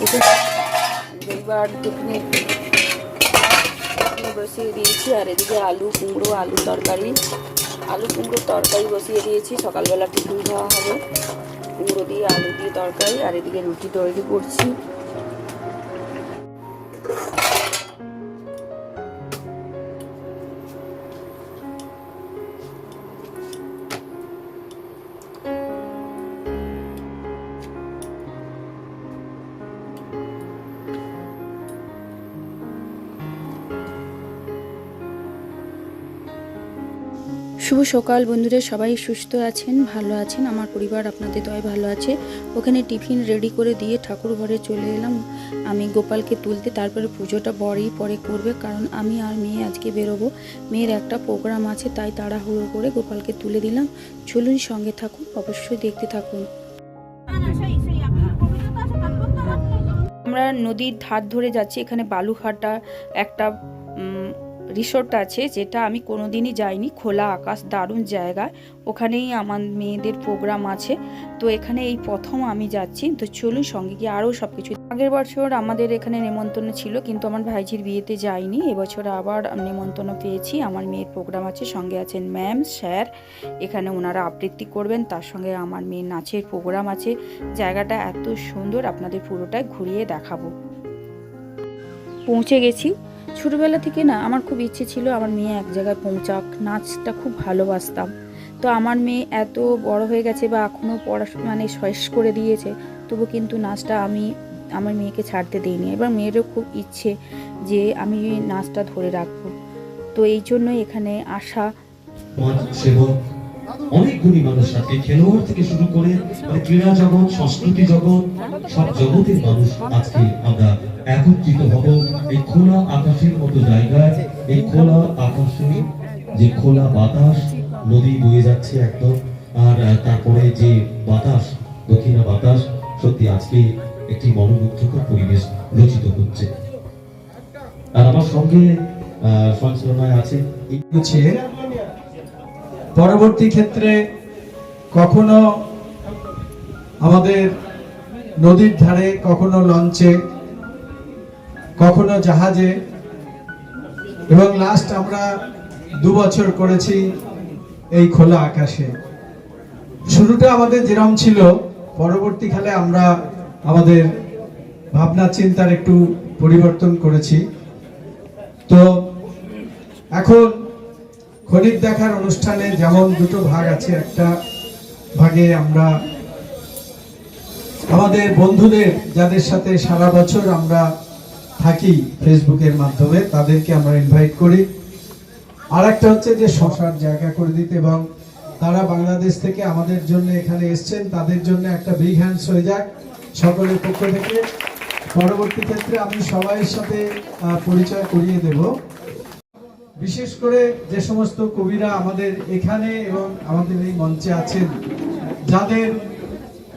টিফিনে টিফিনে বসিয়ে দিয়েছি, আর এদিকে আলু, কুমড়ো, আলু তরকারি। আলু, কুমড়ো তরকারি বসিয়ে দিয়েছি। সকালবেলা টিফিন খাওয়া হবে। কুমড়ো দিয়ে আলু দিয়ে তরকারি, আর এদিকে রুটি তৈরি করছি। শুভ সকাল বন্ধুরা, সবাই সুস্থ আছেন, ভালো আছেন? আমার পরিবার আপনাদের দয় ভালো আছে। ওখানে টিফিন রেডি করে দিয়ে ঠাকুর ঘরে চলে এলাম। আমি গোপালকে তুলতে, তারপরে পুজোটা বড়ই পরে করবে, কারণ আমি আর মেয়ে আজকে বেরোবো। মেয়ের একটা প্রোগ্রাম আছে, তাই তাড়াহুড়ো করে গোপালকে তুলে দিলাম। চলুন সঙ্গে থাকুন, অবশ্যই দেখতে থাকুন। আমরা নদীর ধার ধরে যাচ্ছি, এখানে বালুঘাটা একটা রিসোর্ট আছে, যেটা আমি কোনোদিনই যাইনি। খোলা আকাশ, দারুণ জায়গা। ওখানেই আমার মেয়েদের প্রোগ্রাম আছে। তো এখানে এই প্রথম আমি যাচ্ছি। তো চলুন সঙ্গে গিয়ে আরও সব কিছু আগের বছর আমাদের এখানে নেমন্তন্ন ছিল, কিন্তু আমার ভাইজির বিয়েতে যাইনি। এবছর আবার নেমন্তন্ন পেয়েছি। আমার মেয়ের প্রোগ্রাম আছে, সঙ্গে আছেন ম্যাম স্যার এখানে ওনারা আবৃত্তি করবেন। তার সঙ্গে আমার মেয়ের নাচের প্রোগ্রাম আছে। জায়গাটা এত সুন্দর, আপনাদের পুরোটাই ঘুরিয়ে দেখাবো। পৌঁছে গেছি। ছোটোবেলা থেকে না আমার খুব ইচ্ছে ছিল আমার মেয়ে এক জায়গায় পৌঁছাক, নাচটা খুব ভালোবাসতাম। তো আমার মেয়ে এত বড় হয়ে গেছে বা এখনও পড়াশোনা মানে শেষ করে দিয়েছে, তবু কিন্তু নাচটা আমি, আমার মেয়েকে ছাড়তে দিইনি। এবার মেয়েরও খুব ইচ্ছে যে আমি নাচটা ধরে রাখব। তো এই জন্যই এখানে আসা। অনেক গুণী মানুষ আজকে খেলোয়াড় থেকে শুরু করে মানে ক্রীড়া জগৎ, সংস্কৃতি জগৎ, সব জগতের মানুষ আজকে আমরা একত্রিত হব এই খোলা আকাশের মতো জায়গায়। এই খোলা আকাশে যে খোলা বাতাস, নদী বয়ে যাচ্ছে একদম, আর তারপরে যে বাতাস, দক্ষিণা বাতাস, সত্যি আজকে একটি মনোমুগ্ধকর পরিবেশ রচিত হচ্ছে। আর আমার সঙ্গে সঞ্চালনায় আছে পরবর্তী ক্ষেত্রে কখনো আমাদের নদীর ধারে কখনো লঞ্চে কখনো জাহাজে। এবং লাস্ট আমরা দু বছর করেছি এই খোলা আকাশে। শুরুটা আমাদের যেরম ছিল পরবর্তীকালে আমরা আমাদের ভাবনা, চিন্তার একটু পরিবর্তন করেছি। তো এখন খনিক দেখার অনুষ্ঠানে যেমন দুটো ভাগ আছে, একটা ভাগে আমরা আমাদের বন্ধুদের, যাদের সাথে সারা বছর আমরা থাকি ফেসবুকের মাধ্যমে, তাদেরকে আমরা ইনভাইট করি। আর একটা হচ্ছে যে শশার জায়গা করে দিতে এবং তারা বাংলাদেশ থেকে আমাদের জন্য এখানে এসছেন, তাদের জন্য একটা বিগ হ্যান্ডস হয়ে যাক সকলের পক্ষ থেকে। পরবর্তী ক্ষেত্রে আমি সবাইয়ের সাথে পরিচয় করিয়ে দেব। বিশেষ করে যে সমস্ত কবিরা আমাদের এখানে এবং আমাদের এই মঞ্চে আছেন, যাদের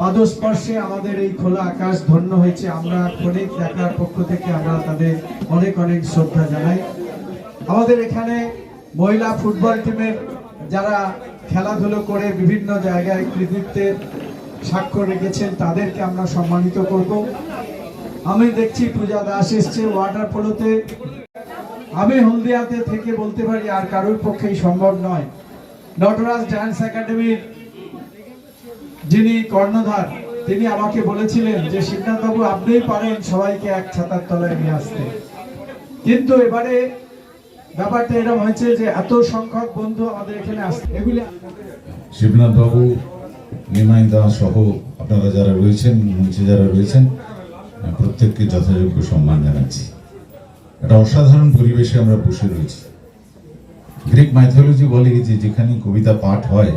পাদস্পর্শে আমাদের এই খোলা আকাশ ধন্য হয়েছে। আমরা ক্ষণিক দেখার পক্ষ থেকে আমরা তাদের অনেক অনেক শ্রদ্ধা জানাই। আমাদের এখানে মহিলা ফুটবল টিমের যারা খেলাধুলো করে বিভিন্ন জায়গায় কৃতিত্বের স্বাক্ষর রেখেছেন, তাদেরকে আমরা সম্মানিত করব। আমি দেখছি পূজা দাস এসছে ওয়াটার পোলোতে। আমি হলদিয়াতে থেকে বলতে পারি আর কারোর পক্ষেই সম্ভব নয়। নটরাজ ডান্স একাডেমির যিনি কর্ণধার, তিনি আমাকে বলেছিলেন যে বাবু আপনিই পারেন সবাইকে এক ছাতার তলায় নিয়ে আসতে। কিন্তু এবারে ব্যাপারটা এরকম হয়েছে যে, এত সংখ্যক বন্ধু আমাদের এখানে আসছে এগুলি শিবনাথ বাবু নিমাই দা সহ আপনারা যারা রয়েছেন মঞ্চে যারা রয়েছেন প্রত্যেককে যথাযোগ্য সম্মান জানাচ্ছি। একটা অসাধারণ পরিবেশে আমরা বসে রয়েছি। গ্রিক মাইথোলজি বলে যে, যেখানে কবিতা পাঠ হয়,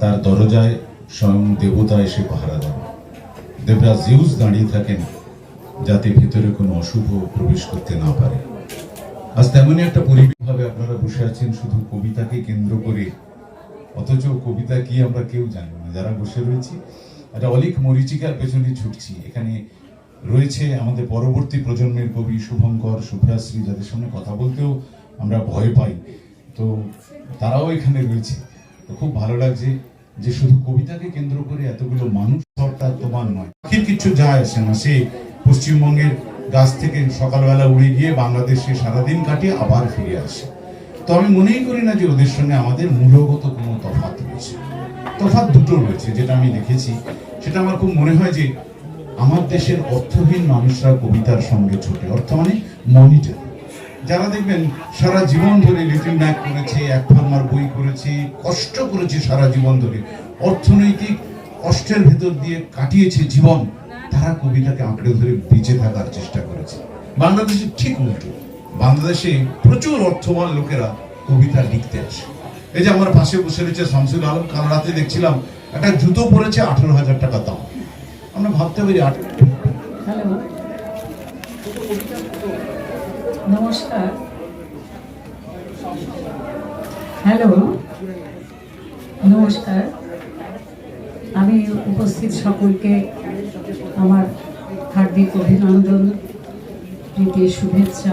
তার দরজায় স্বয়ং দেবতা এসে পাহারা দেন। দেবরাজ জিউস দাঁড়িয়ে থাকেন যাতে ভিতরে কোনো অশুভ প্রবেশ করতে না পারে। আজ তেমনই একটা পরিবেশ ভাবে আপনারা বসে আছেন শুধু কবিতাকে কেন্দ্র করে। অথচ কবিতা কি আমরা কেউ জানি না। যারা বসে রয়েছি, একটা অলিক মরিচিকার পেছনে ছুটছি। এখানে রয়েছে আমাদের পরবর্তী প্রজন্মের কবি শুভঙ্কর শুভ্রাশ্রী যাদের সামনে কথা বলতেও আমরা ভয় পাই। তো তারাও এখানে রয়েছে। তো খুব ভালো লাগছে। যে শুধু কবিতাকে কেন্দ্র করে এতগুলো মানুষ অর্থাৎ তোমার নয় পাখির কিছু যায় আসে না। সে পশ্চিমবঙ্গের গাছ থেকে সকালবেলা উড়ে গিয়ে বাংলাদেশে সারাদিন কাটিয়ে আবার ফিরে আসে। তো আমি মনেই করি না যে ওদের সঙ্গে আমাদের মূলগত কোনো তফাৎ রয়েছে। তফাৎ দুটো রয়েছে, যেটা আমি দেখেছি। সেটা আমার খুব মনে হয় যে, আমার দেশের অর্থহীন মানুষরা কবিতার সঙ্গে ছোটে। অর্থ মানে মনিটর যারা দেখবেন সারা জীবন ধরে লিটিল ম্যাক করেছে, এক ফার্মার বই করেছে, কষ্ট করেছে সারা জীবন ধরে। অর্থনৈতিক কষ্টের ভেতর দিয়ে কাটিয়েছে জীবন, তারা কবিতাকে আঁকড়ে ধরে বেঁচে থাকার চেষ্টা করেছে। বাংলাদেশে ঠিক উল্টো। বাংলাদেশে প্রচুর অর্থবান লোকেরা কবিতা লিখতে আসে। এই যে আমার পাশে বসে রয়েছে শামসুল আলম, কাল রাতে দেখছিলাম, একটা জুতো পরেছে আঠারো হাজার টাকা দাম। আমরা ভাবতে পারি আট হ্যালো। নমস্কার। হ্যালো নমস্কার। আমি উপস্থিত সকলকে আমার হার্দিক অভিনন্দন, প্রীতি, শুভেচ্ছা,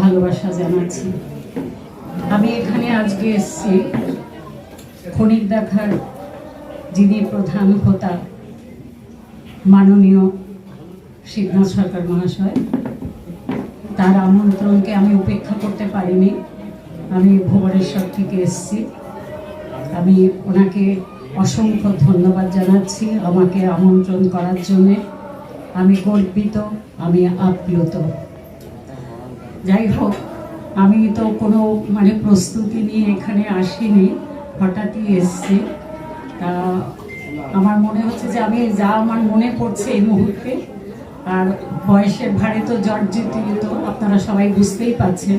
ভালোবাসা জানাচ্ছি। আমি এখানে আজকে এসেছি ক্ষণিক দেখার যিনি প্রধান হোতা মাননীয় শিবনাথ সরকার মহাশয়। তার আমন্ত্রণকে আমি উপেক্ষা করতে পারিনি। আমি ভুবনেশ্বর থেকে এসেছি। আমি ওনাকে অসংখ্য ধন্যবাদ জানাচ্ছি আমাকে আমন্ত্রণ করার জন্যে। আমি গর্বিত, আমি আপ্লুত। যাই হোক, আমি তো কোনো মানে প্রস্তুতি নিয়ে এখানে আসিনি, হঠাৎই এসছি। তা আমার মনে হচ্ছে যে আমি যা আমার মনে পড়ছে এই মুহূর্তে আর বয়সের ভারে তো জর্জিত আপনারা সবাই বুঝতেই পাচ্ছেন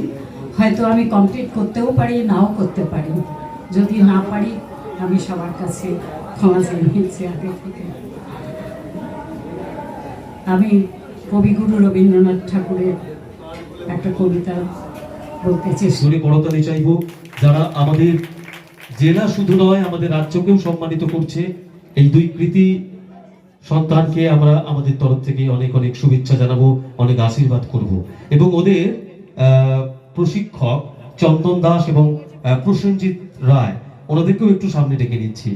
হয়তো আমি কমপ্লিট করতেও পারি, নাও করতে পারি। যদি না পারি, আমি সবার কাছে ক্ষমা চেয়ে আগে থেকে। আমি কবিগুরু রবীন্দ্রনাথ ঠাকুরের একটা কবিতা বলতে চেষ্টা করতালি চাইব, যারা আমাদের জেলা শুধু নয়, আমাদের রাজ্যকেও সম্মানিত করছে, এই দুই কৃতি সন্তানকে আমরা আমাদের তরফ থেকে অনেক অনেক শুভেচ্ছা জানাব, অনেক আশীর্বাদ করব। এবং ওদের প্রশিক্ষক চন্দন দাস এবং প্রসেনজিৎ রায়, ওনাদেরকেও একটু সামনে ডেকে নিচ্ছি।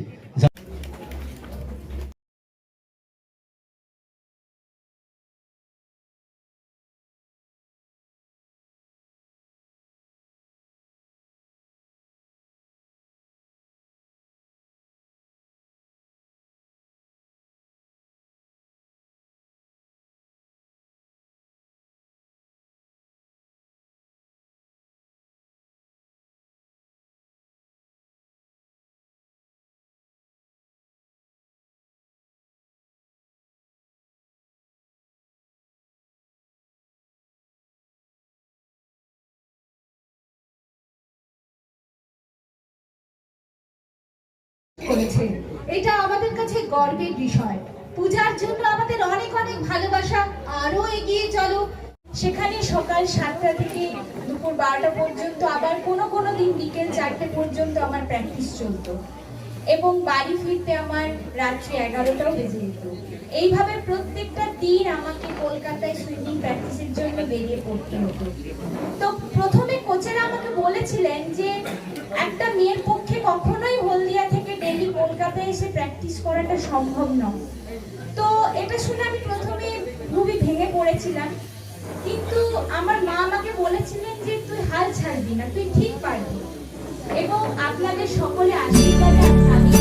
করেছে এটা আমাদের কাছে গর্বের বিষয়। পূজার জন্য আমাদের অনেক অনেক ভালোবাসা। আরও এগিয়ে চলো। সেখানে সকাল সাতটা থেকে দুপুর বারোটা পর্যন্ত আবার কোনো কোনো দিন বিকেল চারটে পর্যন্ত আমার প্র্যাকটিস চলতো। এবং বাড়ি ফিরতে আমার রাত্রি এগারোটাও বেজে যেত। এইভাবে প্রত্যেকটা দিন আমাকে কলকাতায় সুইমিং প্র্যাকটিসের জন্য বেরিয়ে পড়তে হতো। তো প্রথমে কোচেরা আমাকে বলেছিলেন যে, একটা মেয়ের পক্ষে কখনোই হলদিয়া থেকে ডেলি কলকাতায় এসে প্র্যাকটিস করাটা সম্ভব নয়। তো এটা শুনে আমি প্রথমে খুবই ভেঙে পড়েছিলাম। কিন্তু আমার মা আমাকে বলেছিলেন যে, তুই হাল ছাড়বি না, তুই ঠিক পারবি। এবং আপনাদের সকলে আশীর্বাদে আমি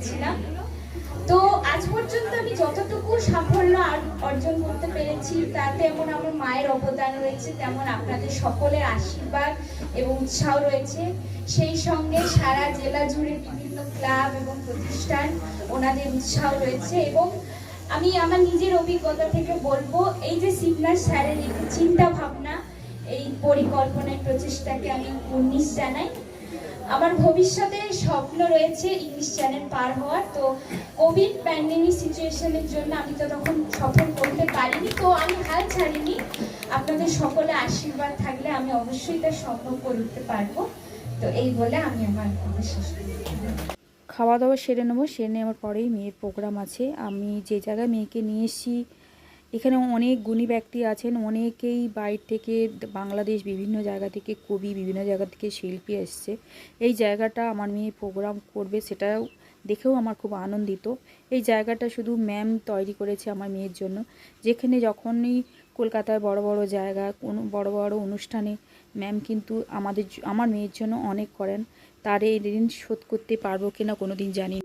লড়াই করেছিলাম তো আজ পর্যন্ত আমি যতটুকু সাফল্য অর্জন করতে পেরেছি তাতে যেমন আমার মায়ের অবদান রয়েছে, তেমন আপনাদের সকলের আশীর্বাদ এবং উৎসাহ রয়েছে। সেই সঙ্গে সারা জেলা জুড়ে বিভিন্ন ক্লাব এবং প্রতিষ্ঠান ওনাদের উৎসাহ রয়েছে এবং আমি আমার নিজের অভিজ্ঞতা থেকে বলব, এই যে সিগনার স্যারের চিন্তা ভাবনা এই পরিকল্পনায় প্রচেষ্টাকে আমি উন্নিশ জানাই। আমার ভবিষ্যতে স্বপ্ন রয়েছে ইংলিশ চ্যানেল পার হওয়ার। তো কোভিড প্যান্ডেমিক সিচুয়েশনের জন্য আমি তো তখন সফল করতে পারিনি। তো আমি হাল ছাড়িনি। আপনাদের সকলে আশীর্বাদ থাকলে আমি অবশ্যই তা সম্ভব করে উঠতে পারব। তো এই বলে আমি আমার শেষ খাওয়া দাওয়া সেরে নেব। সেরে নেওয়ার পরেই মেয়ের প্রোগ্রাম আছে। আমি যে জায়গায় মেয়েকে নিয়ে এসেছি এখানে অনেক গুণী ব্যক্তি আছেন, অনেকেই বাইরে থেকে বাংলাদেশ বিভিন্ন জায়গা থেকে কবি, বিভিন্ন জায়গা থেকে শিল্পী এসছে। এই জায়গাটা আমার মেয়ে প্রোগ্রাম করবে, সেটাও দেখেও আমার খুব আনন্দিত। এই জায়গাটা শুধু ম্যাম তৈরি করেছে আমার মেয়ের জন্য। যেখানে যখনই কলকাতায় বড় বড় জায়গা, কোনো বড় বড় অনুষ্ঠানে ম্যাম কিন্তু আমাদের আমার মেয়ের জন্য অনেক করেন। তার এই ঋণ শোধ করতে পারব কিনা কোনো দিন জানি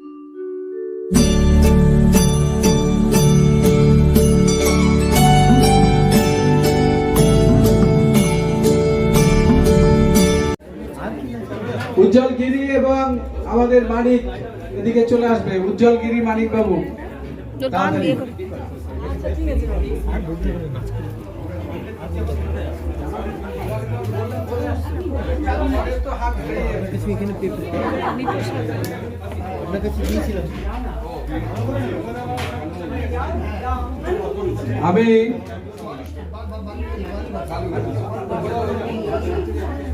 উজ্জ্বল গিরি এবং আমাদের মানিক এদিকে চলে আসবে। উজ্জ্বল গিরি মানিক বাবু আমি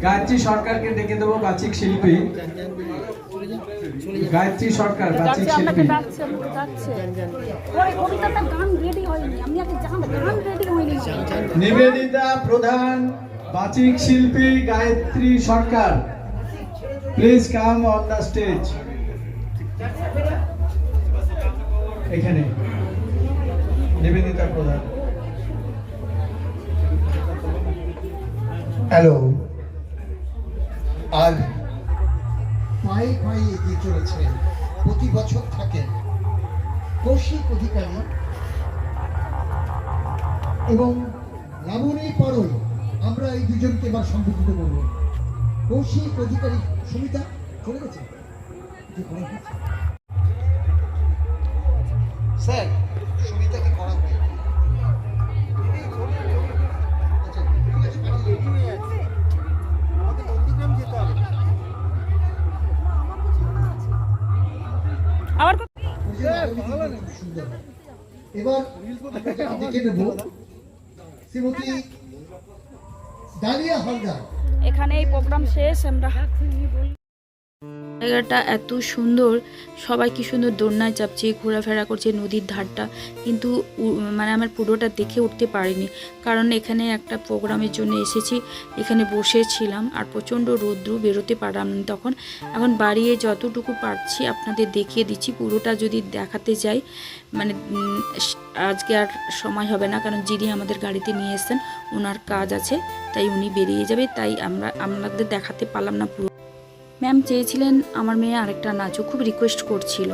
গায়ত্রী সরকারকে ডেকে দেবো বাচিক শিল্পী। গায়ত্রী সরকার বাচিক শিল্পী। নিবেদিতা প্রধান বাচিক শিল্পী Gayatri Sarkar. Please come on the stage এখানে নিবেদিতা প্রধান। হ্যালো আর পায়ে পায়ে এগিয়ে চলেছে। প্রতি বছর থাকেন কৌশিক অধিকারী এবং লাবণী পারই আমরা এই দুজনকে এবার সম্বোধিত করব। কৌশিক অধিকারী সুমিতা চলে গেছে? স্যার সুন্দর। এবার দেখে নেব শ্রীমতী ডালিয়া হালদার এখানে এই প্রোগ্রাম শেষ আমরা জায়গাটা এত সুন্দর। সবাই কি সুন্দর দোলনায় চাপছে, ঘোরাফেরা করছে নদীর ধারটা। কিন্তু মানে আমার পুরোটা দেখে উঠতে পারিনি। কারণ এখানে একটা প্রোগ্রামের জন্য এসেছি, এখানে বসেছিলাম আর প্রচণ্ড রৌদ্র বেরোতে পারলাম তখন। এখন বাড়িয়ে যতটুকু পারছি আপনাদের দেখিয়ে দিচ্ছি, পুরোটা যদি দেখাতে যাই মানে আজকে আর সময় হবে না। কারণ যিনি আমাদের গাড়িতে নিয়ে এসেছেন, ওনার কাজ আছে, তাই উনি বেরিয়ে যাবে, তাই আমরা, আমাদের দেখাতে পারলাম না পুরো। ম্যাম চেয়েছিলেন আমার মেয়ে আরেকটা নাচও খুব রিকোয়েস্ট করছিল।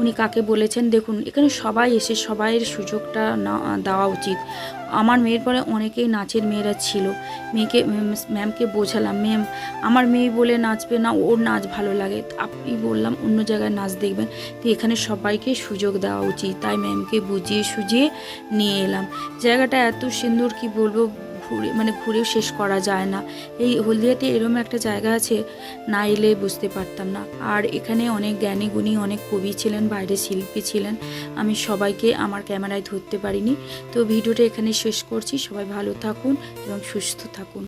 উনি কাকে বলেছেন দেখুন, এখানে সবাই এসে সবাইয়ের সুযোগটা না, দেওয়া উচিত। আমার মেয়ের পরে অনেকেই নাচের মেয়েরা ছিল। মেয়েকে ম্যামকে বোঝালাম ম্যাম আমার মেয়ে বলে নাচবে না, ওর নাচ ভালো লাগে। আপনি বললাম, অন্য জায়গায় নাচ দেখবেন। তো এখানে সবাইকে সুযোগ দেওয়া উচিত। তাই ম্যামকে বুঝিয়ে সুঝিয়ে নিয়ে এলাম। জায়গাটা এত সুন্দর, কি বলব? ঘুরে মানে ঘুরেও শেষ করা যায় না। এই হলদিয়াতে এরম একটা জায়গা আছে, না এলে বুঝতে পারতাম না। আর এখানে অনেক জ্ঞানী গুণী, অনেক কবি ছিলেন, বাইরে শিল্পী ছিলেন। আমি সবাইকে আমার ক্যামেরায় ধরতে পারিনি। তো ভিডিওটা এখানে শেষ করছি। সবাই ভালো থাকুন এবং সুস্থ থাকুন।